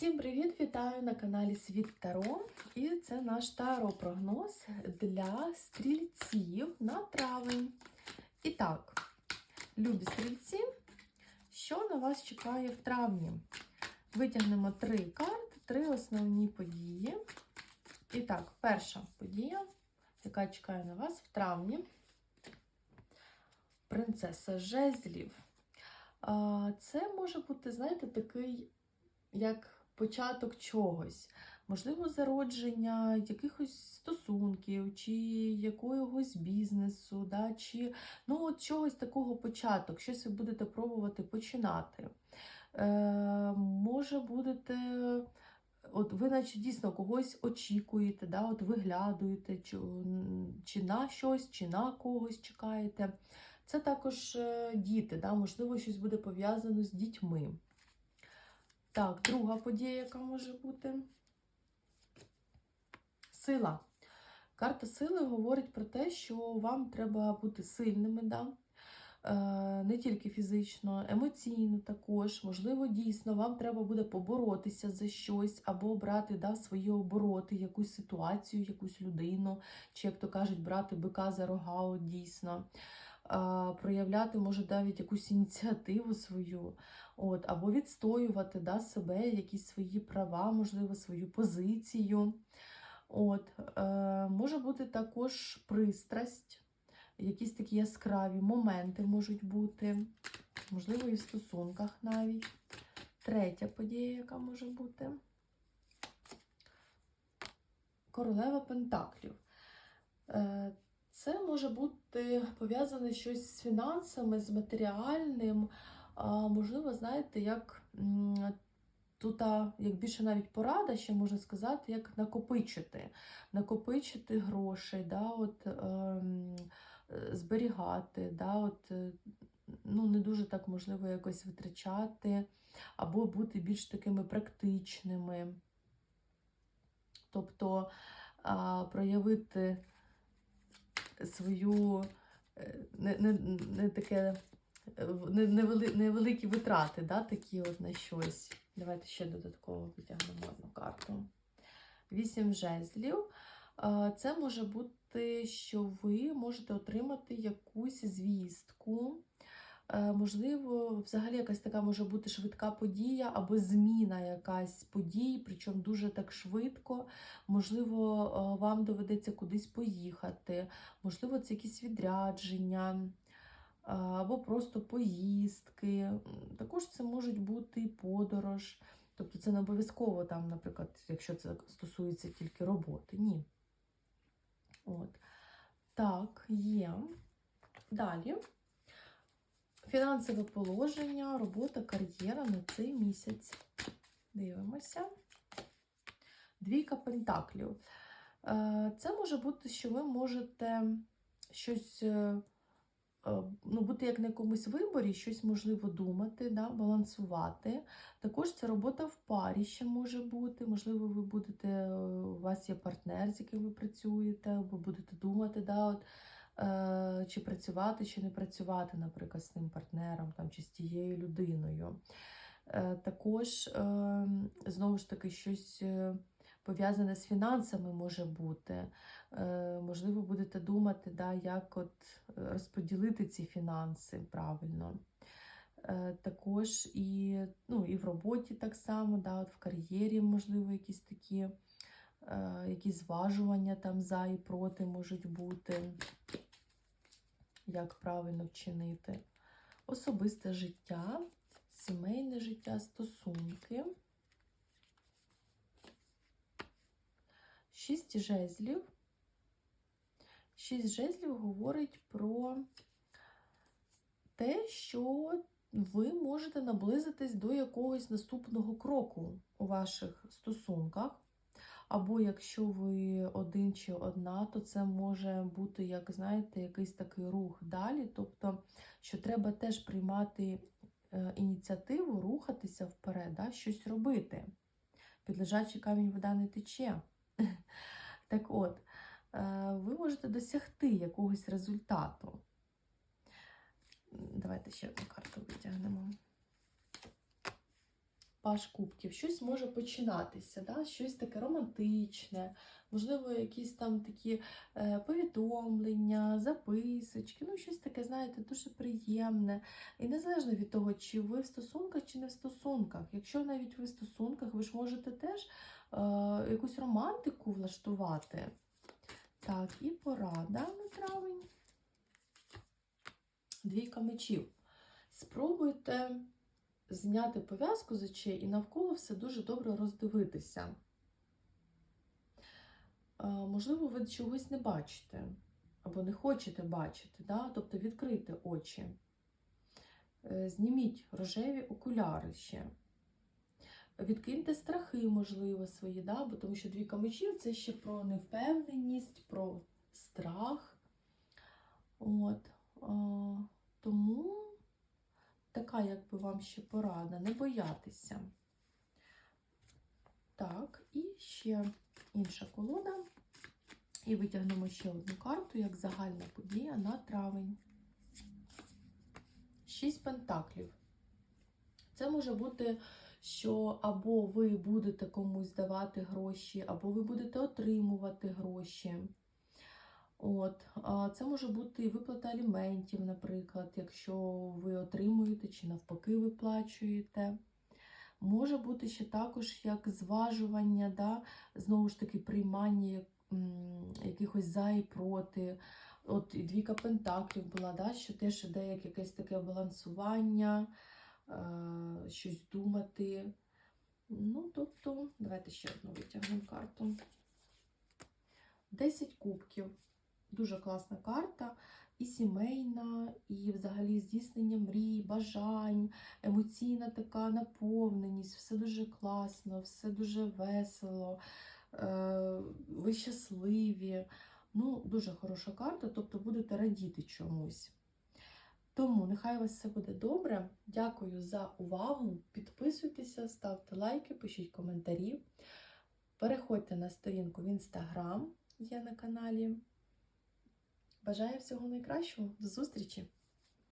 Всім привіт! Вітаю на каналі Світ Таро. І це наш таро-прогноз для стрільців на травень. І так, любі стрільці, що на вас чекає в травні? Витягнемо три карти, три основні події. І так, перша подія, яка чекає на вас в травні. Принцеса жезлів. Це може бути, знаєте, такий як початок чогось, можливо, зародження якихось стосунків, чи якогось бізнесу, да, чи ну, от чогось такого початок, щось ви будете пробувати починати. Е, Може, будете. От ви, наче дійсно когось очікуєте, да, от виглядуєте, чи, чи на щось, чи на когось чекаєте. Це також е, діти, да, можливо, щось буде пов'язано з дітьми. Так, друга подія, яка може бути сила. Карта сили говорить про те, що вам треба бути сильними, да? е, не тільки фізично, емоційно також. Можливо, дійсно, вам треба буде поборотися за щось, або брати да, свої обороти, якусь ситуацію, якусь людину, чи, як то кажуть, брати бика за рога, от дійсно. Проявляти, може, навіть якусь ініціативу свою, от, або відстоювати да, себе, якісь свої права, можливо, свою позицію. От, е, Може бути також пристрасть, якісь такі яскраві моменти можуть бути, можливо, і в стосунках навіть. Третя подія, яка може бути. Королева Пентаклів. Е, це може бути пов'язане щось з фінансами, з матеріальним. Можливо, знаєте, як тут, як більше навіть порада, ще можна сказати, як накопичити, накопичити грошей, да, от, е, зберігати, да, от, е, ну, не дуже так можливо якось витрачати, або бути більш такими практичними. Тобто проявити свою е, не не, не таке е, невели, невеликі витрати, да, такі от на щось. Давайте ще додатково витягнемо одну карту. Вісім жезлів. Це може бути, що ви можете отримати якусь звістку. Е, можливо, взагалі якась така може бути швидка подія або зміна якась подій, причому дуже так швидко. Можливо, е, вам доведеться кудись поїхати, можливо, це якісь відрядження. Е, або просто поїздки. Також це можуть бути подорож. Тобто це не обов'язково, там, наприклад, якщо це стосується тільки роботи. Ні. От. Так, є. Далі. Фінансове положення, робота, кар'єра на цей місяць. Дивимося. Двійка пентаклів. Е, це може бути, що ви можете щось е, е, ну, бути як на якомусь виборі, щось можливо думати, да, балансувати. Також це робота в парі ще може бути. Можливо, ви будете, у вас є партнер, з яким ви працюєте, або будете думати. да, от, чи працювати, чи не працювати, наприклад, з тим партнером там, чи з тією людиною. Е, також, е, знову ж таки, щось пов'язане з фінансами може бути. Можливо, будете думати, да, як от розподілити ці фінанси правильно. Також і ну, і в роботі так само, да, от в кар'єрі, можливо, якісь такі якісь зважування там за і проти можуть бути як правильно вчинити. Особисте життя, сімейне життя, стосунки. Шість жезлів. Шість жезлів говорить про те, що ви можете наблизитись до якогось наступного кроку у ваших стосунках. Або якщо ви один чи одна, то це може бути, як знаєте, якийсь такий рух далі. Тобто, що треба теж приймати е, ініціативу, рухатися вперед, да, щось робити. Підлежачий камінь вода не тече. Так от, е, ви можете досягти якогось результату. Давайте ще одну карту витягнемо. Паш кубків, щось може починатися, да? щось таке романтичне, можливо, якісь там такі е, повідомлення, записочки, ну щось таке, знаєте, дуже приємне. І незалежно від того, чи ви в стосунках, чи не в стосунках. Якщо навіть ви в стосунках, ви ж можете теж е, якусь романтику влаштувати. Так, і порада на травень. Двійка мечів. Спробуйте зняти пов'язку з очей і навколо все дуже добре роздивитися. Е, Можливо, ви чогось не бачите або не хочете бачити, да? тобто відкрийте очі. Е, Зніміть рожеві окуляри ще. Відкиньте страхи, можливо, свої, да? бо тому що двійка мечів це ще про невпевненість, про страх. От. Тому така, якби вам ще порада, не боятися. Так, і ще інша колода. І витягнемо ще одну карту, як загальна подія на травень. Шість пентаклів. Це може бути, що або ви будете комусь давати гроші, або ви будете отримувати гроші. От, це може бути виплата аліментів, наприклад, якщо ви отримуєте чи навпаки виплачуєте. Може бути ще також як зважування, да? знову ж таки, приймання якихось за і проти. От і двійка пентаклів була, да? що теж іде як якесь таке балансування, е, щось думати. Ну, тобто, давайте ще одну витягнемо карту. 10 кубків. Дуже класна карта. І сімейна, і взагалі здійснення мрій, бажань, емоційна така наповненість, все дуже класно, все дуже весело, е, ви щасливі. Ну, дуже хороша карта, тобто будете радіти чомусь. Тому нехай у вас все буде добре. Дякую за увагу. Підписуйтеся, ставте лайки, пишіть коментарі. Переходьте на сторінку в інстаграм, є на каналі. Бажаю всього найкращого. До зустрічі!